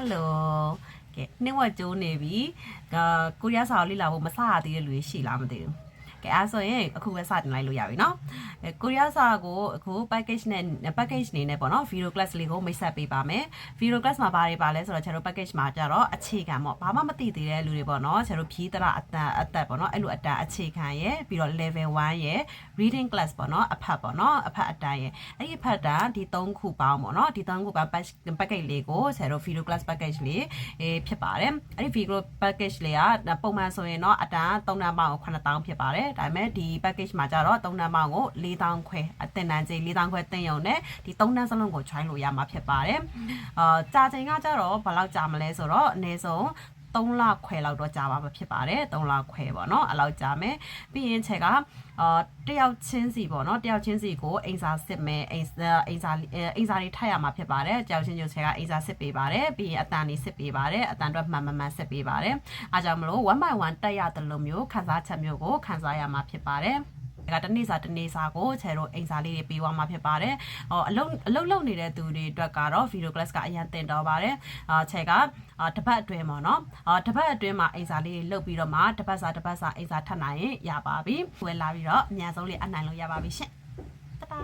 ဟယ်လိုကဲနှိမ့်ဝက်ကျိုးနေပြီကကိုရီးယားစာကိုလေ့လာဖို့မစရသေးတဲ့လူတွေရှိလားမသိဘူး ကဲအဲ့ဆိုရင်အခုပဲစတင်လိုက်လို့ရပြီเนาะအဲကိုရီးယားစာကိုအခု package နဲ့ package နေနဲ့ပေါ့เนาะ video class လေးကိုမိတ်ဆက်ပေးပါမယ် video class မှာဘာတွေပါလဲဆိုတော့ကျွန်တော် package မှာကြတော့အခြေခံပေါ့ဘာမှမသိသေးတဲ့လူတွေပေါ့เนาะကျွန်တော်ဖြီးတရအတန်အသက်ပေါ့เนาะအဲ့လိုအတန်အခြေခံရယ်ပြီးတော့ level 1ရယ် reading class ပေါ့เนาะအဖတ်ပေါ့เนาะအဖတ်အတန်ရယ်အဲ့ဒီအဖတ်တာဒီ3ခုပေါင်းပေါ့เนาะဒီ3ခုပေါင်း package လေးကိုကျွန်တော် video class package လေးအေးဖြစ်ပါတယ်အဲ့ဒီ video package လေးကပုံမှန်ဆိုရင်เนาะအတန်3နံပါတ်ကို9000ဖြစ်ပါတယ် ဒါပေမဲ့ဒီ package မှာကြတော့3နံပါတ်ကို4000ခွဲအတင်တန်းကြီး4000ခွဲတင်ရုံနဲ့ဒီ3နံစလုံးကို join လို့ရမှာဖြစ်ပါတယ်အာကြာချိန်ကကြတော့ဘယ်လောက်ကြာမလဲဆိုတော့အနည်းဆုံး 3လခွဲလောက်တော့ကြာပါမှဖြစ်ပါတယ်3လခွဲပေါ့နော်အဲ့လောက်ကြာမယ်ပြီးရင်ချက်ကအာတယောက်ချင်းစီပေါ့နော်တယောက်ချင်းစီကိုအိမ်စာစစ်မယ်အိမ်စာအိမ်စာအိမ်စာတွေထပ်ရမှာဖြစ်ပါတယ်တယောက်ချင်းချင်းချက်ကအိမ်စာစစ်ပေးပါတယ်ပြီးရင်အတန်တွေစစ်ပေးပါတယ်အတန်တော့မှန်မှန်မှန်စစ်ပေးပါတယ်အားကြောင့်မလို့1 by 1တက်ရတယ်လို့မျိုးခန်းစားချက်မျိုးကိုခန်းစားရမှာဖြစ်ပါတယ် ကတနေ့စာတနေ့စာကိုချဲတို့အိမ်စာလေးတွေပေးသွားမှာဖြစ်ပါတယ်။ဟောအလုံးအလုံးလုံးနေတဲ့သူတွေအတွက်ကတော့ video class ကအရင်တင်တော့ပါတယ်။အာချဲကအာတစ်ပတ်အတွင်းပေါ့နော်။အာတစ်ပတ်အတွင်းမှာအိမ်စာလေးတွေလုပ်ပြီးတော့မှတစ်ပတ်စာတစ်ပတ်စာအိမ်စာထပ်နိုင်ရင်ရပါပြီ။ဝယ်လာပြီးတော့အများဆုံးလေးအနိုင်လို့ရပါပြီရှင်။တဒါ